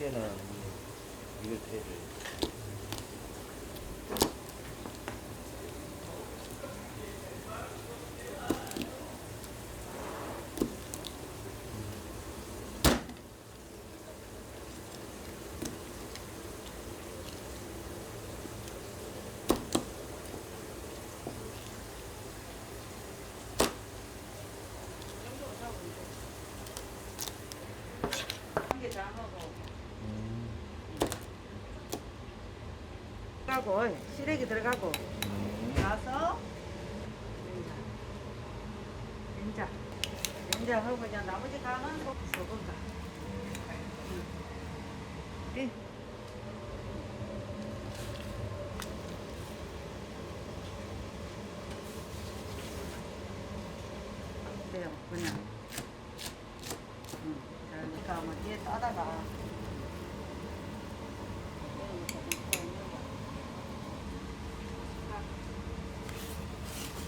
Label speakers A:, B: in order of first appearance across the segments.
A: 나한테는 이거 해줘야
B: 가고 시래기 들어가고. 나서 된장. 된장하고 그냥 나머지 간은 소- 소금가. 응. 돼요 그냥. 이렇게 하면 뒤에 따다가.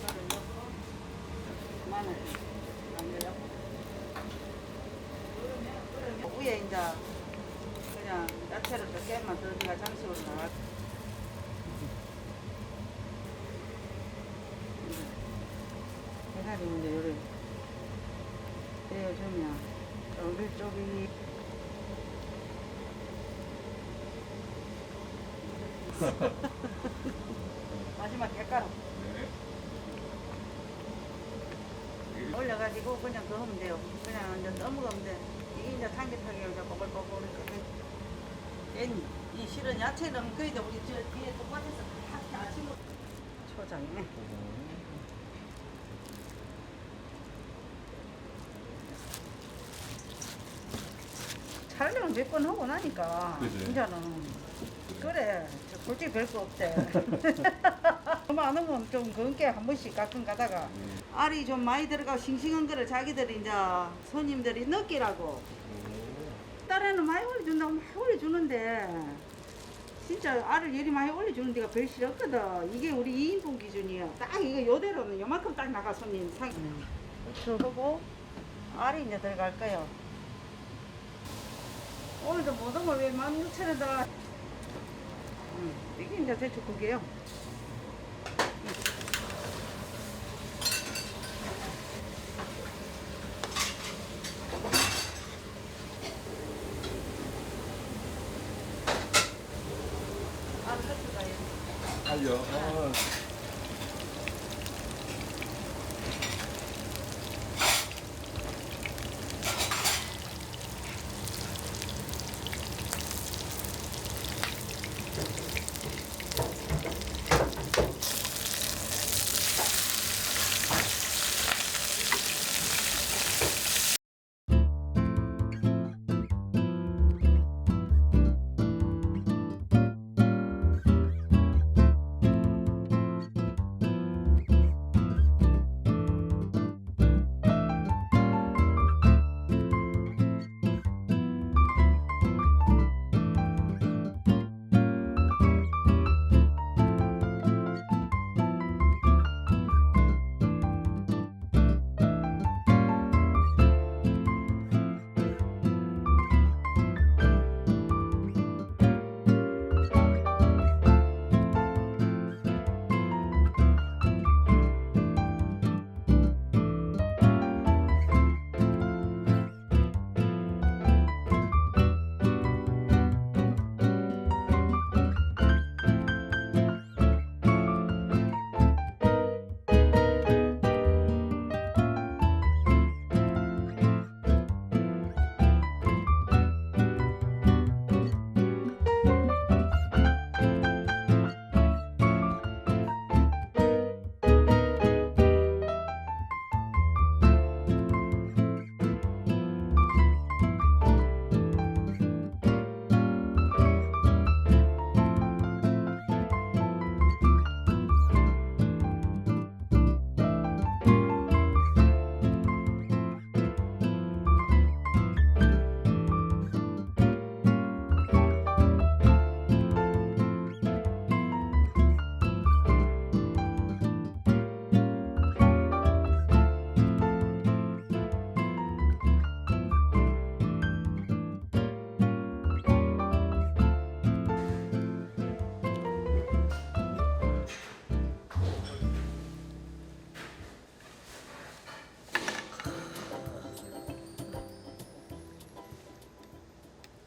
B: 숟갈을 넣고 마늘 남겨요. 위에 이제 그냥 야채를 몇 개만 더 네가 장식으로 나가. 해가지고 이제 요래 떼어주면 쫄깃쫄깃 마지막 깨가루 올려가지고 그냥 하면 돼요. 그냥 이제 넘어가면 돼. 이제 이제 꼬불꼬불 이렇게 깻이. 이 실은 야채는 그래도 우리 저 뒤에 똑같아서 다 아침으로 초장이네. 촬영 몇번 하고 나니까
C: 그지?
B: 이제는 그래 솔직히 별거 없대 너무 안 하면 좀 그게 한 번씩 가끔 가다가 알이 좀 많이 들어가고 싱싱한 거를 자기들이 이제 손님들이 넣기라고. 딸에는 많이 올려준다고 많이 올려주는데 진짜 알을 이리 많이 올려주는 데가 별 싫었거든. 이게 우리 2인분 기준이야 딱 이거 요대로는 요만큼 딱 나가 손님 상 저거고 알이 이제 들어갈 거예요. 오늘도 모든 걸왜 16,000원다. 음, 이게 이제 대충 그게요. 아, 그렇죠,
C: 알려. 어.